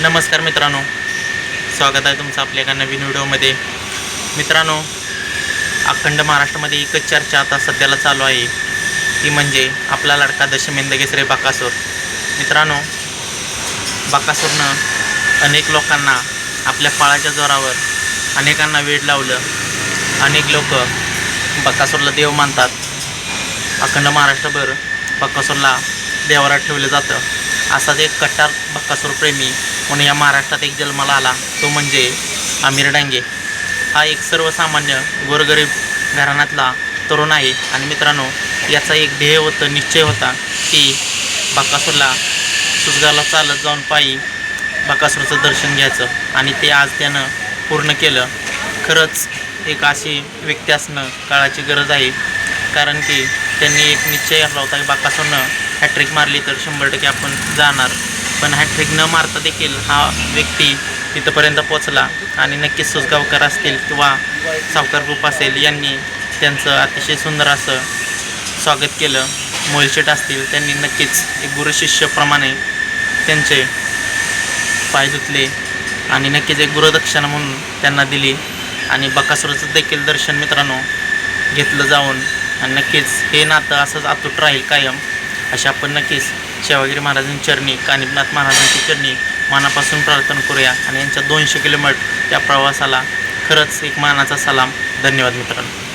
नमस्कार मित्रांनो. स्वागत आहे तुमचं आपल्या एका नवीन व्हिडिओमध्ये. मित्रांनो अखंड महाराष्ट्रामध्ये एकच चर्चा आता सध्याला चालू आहे. ती म्हणजे आपला लडका दशमेंद केसरे बाकासूर. मित्रांनो बाकासूरनं अनेक लोकांना आपल्या फळाच्या जोरावर अनेकांना वेड लावलं. अनेक लोक बकासूरला देव मानतात. अखंड महाराष्ट्रभर बकासूरला देवाला ठेवलं जातं. असाच एक कट्टार बक्कासूर प्रेमी पण या महाराष्ट्रात एक जन्माला आला. तो म्हणजे आमिर डांगे. हा एक सर्वसामान्य गोरगरीब घराण्यातला तरुण आहे. आणि मित्रांनो याचा एक ध्येय होतं निश्चय होता की बाकासूरला सुजगाला चालत जाऊन पायी बाकासूरचं दर्शन घ्यायचं. आणि ते आज त्यानं पूर्ण केलं. खरंच एक अशी व्यक्ती असणं काळाची गरज आहे. कारण की त्यांनी एक निश्चय घातला होता की बाकासूरनं हॅट्रिक मारली तर शंभर टक्के आपण जाणार. पण हॅट्रिक न मारता देखील हा व्यक्ती तिथंपर्यंत पोचला आणि नक्कीच सुजगावकर असतील किंवा सावकार ग्रुप असेल यांनी त्यांचं अतिशय सुंदर असं स्वागत केलं. मोलशेट असतील त्यांनी नक्कीच एक गुरुशिष्यप्रमाणे त्यांचे पाय धुतले आणि नक्कीच एक गुरुदक्षिणा म्हणून त्यांना दिली आणि बकासुराचं देखील दर्शन मित्रांनो घेतलं जाऊन. आणि नक्कीच हे नातं असंच अतूट राहील कायम अशा आपण नक्कीच शेवागिरी महाराजांची चरणी कानिपनाथ महाराजांची चरणी मनापासून प्रार्थना करूया. आणि यांच्या दोनशे किलोमीटर या प्रवासाला खरंच एक मानाचा सलाम. धन्यवाद मित्रांनो.